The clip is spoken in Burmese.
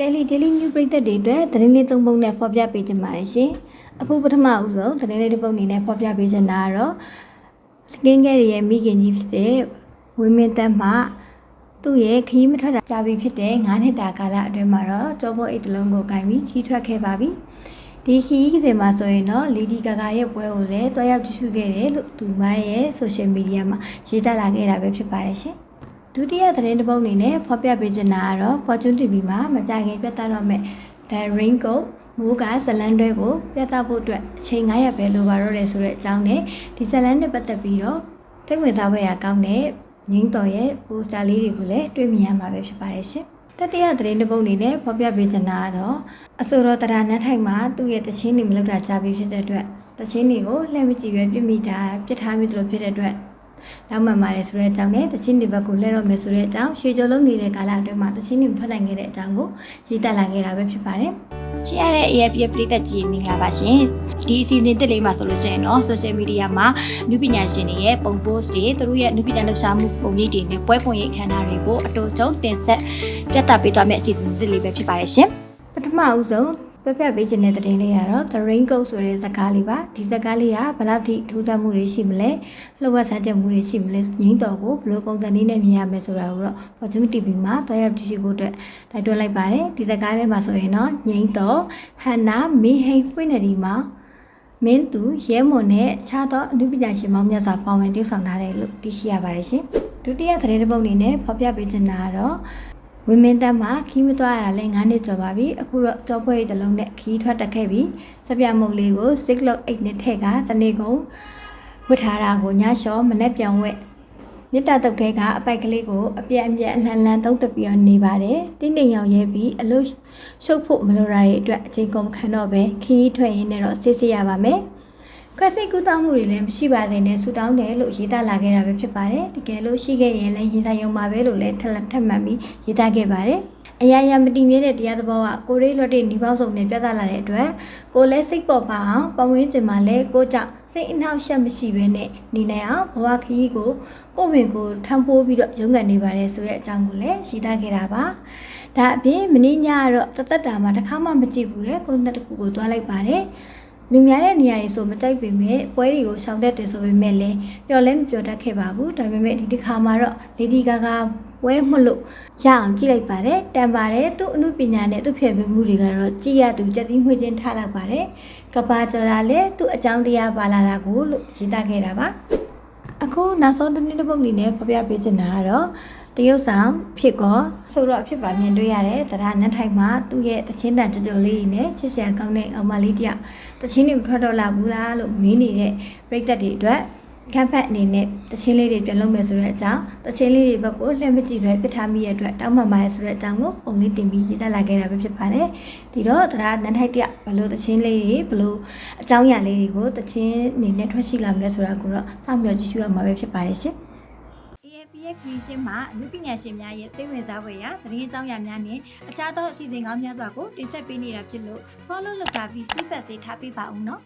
Daily Daily New ပရိသတ်တွေအတွက်သတင်းလေးသုံးပုံနဲ့ဖော်ပြပေးချင်ပါတယ်ရှင်။အခုပထမဦးဆုံးသတင်းလေးတစ်ပုဒ်အနေနဲ့ဖော်ပြပေးချင်တာကတော့စကင်ကဲရဲ့မိခင်ကြီးဖြစ်တဲ့ဝင်းမင်းတက်မှသူ့ရဲ့ခရီးမထွက်တာကြာပြီဖြစ်တဲ့9နှစ်တာကာလအတွင်းမှာတော့ကျောပေါ်အိတ်တစ်လုံးကိုကင်ပြီးခီးထွက်ခဲ့ပါပြီ။ဒီခီးကစဉ်မှာဆိုရင်တော့လီဒီဂါဂါရဲ့ပွဲကိုလည်းတွားရောက်ကြည့်ရှုခဲ့တယ်လို့သူမရဲ့ social media မှာရေးသားလာခဲ့တာပဲဖြစ်ပါတယ်ရှင်။ ဒုတိယသတင်းတစ်ပုဒ်အနေနဲ့ဖော်ပြပေးချင်တာကတော့ Fortune TV မှာမကြခင်ပြသတော့မဲ့ The Raincoat မိုးကဇလန်တွဲကိုပြသဖို့အတွက်အချိန်900ပဲလိုပါတော့တယ်ဆိုတဲ့အကြောင်းနဲ့ဒီဇလန်နဲ့ပတ်သက်ပြီးတော့သိဝင်စားပွဲရကောင်းတဲ့ငင်းတော်ရဲ့ပိုစတာလေးတွေကိုလည်းတွေ့မြင်ရမှာပဲဖြစ်ပါတယ်ရှင်တတိယသတင်းတစ်ပုဒ်အနေနဲ့ဖော်ပြပေးချင်တာကတော့အဆိုတော်တရားနန်းထိုင်မှာသူ့ရဲ့တချင်းတွေမလုပ်တာကြားပြီးဖြစ်တဲ့အတွက်တချင်းတွေကိုလှည့်မကြည့်ပဲပြစ်မိတာပြစ်ထားမိသလိုဖြစ်တဲ့အတွက် နောက်မှန်ပါတယ်ဆိုတဲ့အကြောင်းနဲ့တချင်းဒီဘက်ကိုလှည့်တော့မယ်ဆိုတဲ့အကြောင်းရွှေကြုံလုံးနေတဲ့ကာလအတွင်းမှာတချင်းတွေမထွက်နိုင်ခဲ့တဲ့အကြောင်းကိုရေးတက်လာခဲ့တာပဲဖြစ်ပါတယ်။ချစ်ရတဲ့ AFP ပရိသတ်ကြီးမင်္ဂလာပါရှင်။ဒီအစီအစဉ်တစ်လေးမှာဆိုလို့ရှိရင်တော့ social media မှာနုပညာရှင်တွေရဲ့ပုံ post တွေသူတို့ရဲ့နုပညာလှူရှားမှုပုံရိပ်တွေနဲ့ပွဲပွင့်ရိပ်ခန္ဓာတွေကိုအတူကျုံတင်ဆက်ပြသပေးသွားမယ့်အစီအစဉ်တစ်လေးပဲဖြစ်ပါတယ်ရှင်။ပထမအဦးဆုံး ပြပြပေးခြင်းတဲ့တင်လေးကတော့ The Raincoat ဆိုတဲ့ဇာတ်ကားလေးပါဒီဇာတ်ကားလေးကဘယ်လောက်ထိထူးခြားမှုတွေရှိမလဲလှုပ်ဝက်ဆန်းတဲ့မှုတွေရှိမလဲငိမ့်တော်ကိုဘယ်လိုပုံစံလေးနဲ့မြင်ရမယ်ဆိုတာကိုတော့ Fortune TV မှာတွားရောက်ကြည့်ရှုဖို့အတွက်တိုက်တွန်းလိုက်ပါတယ်ဒီဇာတ်ကားလေးမှာဆိုရင်တော့ငိမ့်တော်ဟန်နာမင်းဟိန်ဖွင့်နေဒီမှာမင်းသူရဲမွန်နဲ့အခြားသောအနုပညာရှင်မောင်မြတ်စွာပါဝင်တည်ဆောင်ထားတယ်လို့သိရှိရပါတယ်ရှင်ဒုတိယသတင်းတစ်ပုဒ်အနေနဲ့ဖော်ပြပေးချင်တာကတော့ ဝင်းမင်းတက်မှာခီးမသွားရတာလဲ9နှစ်ကျော်ပါပြီအခုတော့ကြောပွဲတစ်လုံးနဲ့ခီးထွက်တက်ခဲ့ပြီစပြမုတ်လေးကို stick lock 8နှစ်ထက်ကတနေ့ကုန်ဝတ်ထားတာကိုညလျှော်မနဲ့ပြောင်းဝက်မြစ်တာတုတ်ထဲကအပိုက်ကလေးကိုအပြက်အပြက်အလှန်လှန်သုံးတပြီးနေပါတယ်တင်းတင်ရောင်ရဲပြီးအလို့ရှုပ်ဖို့မလိုတာတွေအတွက်အချိန်ကုန်ခံတော့ပဲခီးထွက်ရင်းနဲ့တော့စစ်စစ်ရပါမယ် ခွက်စိတ်ကူးတောင်းမှုတွေလည်းမရှိပါစေနဲ့ဆူတောင်းတယ်လို့ရေးသားလာခဲ့တာပဲဖြစ်ပါတယ်တကယ်လို့ရှိခဲ့ရင်လည်းရင်ဆိုင်ရုံပါပဲလို့လည်းထပ်လက်ထပ်မှတ်ပြီးရေးသားခဲ့ပါတယ်အရာရာမတည်မြဲတဲ့တရားသဘောကကိုရေးလွတ်တဲ့ညီပေါင်းစုံနဲ့ပြသလာတဲ့အတွက်ကိုလည်းစိတ်ပေါ်ပါအောင်ပဝင်းကျင်မှာလည်းကိုကြောင့်စိတ်အနှောက်အယှက်မရှိဘဲနဲ့နေနိုင်အောင်ဘဝခရီးကိုကိုယ့်ဝင်ကိုထမ်းပိုးပြီးတော့ရုန်းကန်နေပါတယ်ဆိုတဲ့အကြောင်းကိုလည်းရေးသားခဲ့တာပါဒါအပြင်မင်းညကတော့တသက်တာမှာတစ်ခါမှမကြည့်ဘူးလေကိုယ်နဲ့တခုကိုသွားလိုက်ပါတယ် မြင်များတဲ့နေရာတွေဆိုမကြိုက်ပေမဲ့ပွဲတွေကိုရှောင်တတ်တယ်ဆိုပေမဲ့လည်းပျော်လဲမပျော်တတ်ခဲ့ပါဘူးဒါပေမဲ့ဒီတစ်ခါမှာတော့ Lady Gaga ပွဲမလို့ရအောင်ကြည့်လိုက်ပါတယ်တန်ပါတယ်သူ့အမှုပညာနဲ့သူ့ဖျက်ပြမှုတွေကတော့ကြည့်ရသူကြက်သီးမှွေချင်းထားလိုက်ပါတယ်ကပါကျော်တာလည်းသူ့အကြောင်းတရားပါလာတာကိုလို့ရေးသားခဲ့တာပါ အခုနောက်ဆုံးတစ်နည်းတစ်ပုဒ်အနေနဲ့ဖော်ပြပေးချင်တာကတော့တရုတ်ဆောင်ဖြစ်ကောဆိုတော့အဖြစ်ပါမြင်တွေ့ရတဲ့တရားနတ်ထိုင်မှာသူ့ရဲ့တချင်းတန်ကြကြလေးနဲ့ချစ်စရာကောင်းတဲ့အောင်မလေးတယောက်တချင်းတွေမထွက်တော့လာဘူးလားလို့မေးနေတဲ့ပြိတ္တတွေအတွက် ကမ်ဖတ်အနေနဲ့တချင်းလေးတွေပြန်လုပ်မယ်ဆိုတဲ့အကြောင်းတချင်းလေးတွေဘက်ကိုလှည့်မကြည့်ပဲပြစ်ထားမိရတဲ့အတွက်တောင်းပန်ပါရဆိုတဲ့အကြောင်းကိုပုံလေးတင်ပြီးရေးသားလာခဲ့တာပဲဖြစ်ပါတယ်ဒီတော့တရားနန်းထိုက်တရဘလို့တချင်းလေးတွေဘလို့အကြောင်းအရာလေးတွေကိုတချင်းအနေနဲ့ထွက်ရှိလာမလဲဆိုတာကိုတော့စောင့်မျှော်ကြည့်ရှုရမှာပဲဖြစ်ပါတယ်ရှင် AFP ရဲ့ creation မှာအမှုပညာရှင်များရဲ့စိတ်ဝင်စားဖွယ်ရာသတင်းအကြောင်းအရာများနဲ့အခြားသောအစီအစဉ်ကောင်းများစွာကိုတင်ဆက်ပေးနေတာဖြစ်လို့ follow လုပ်တာပြီး feedback တွေထားပေးပါဦးနော်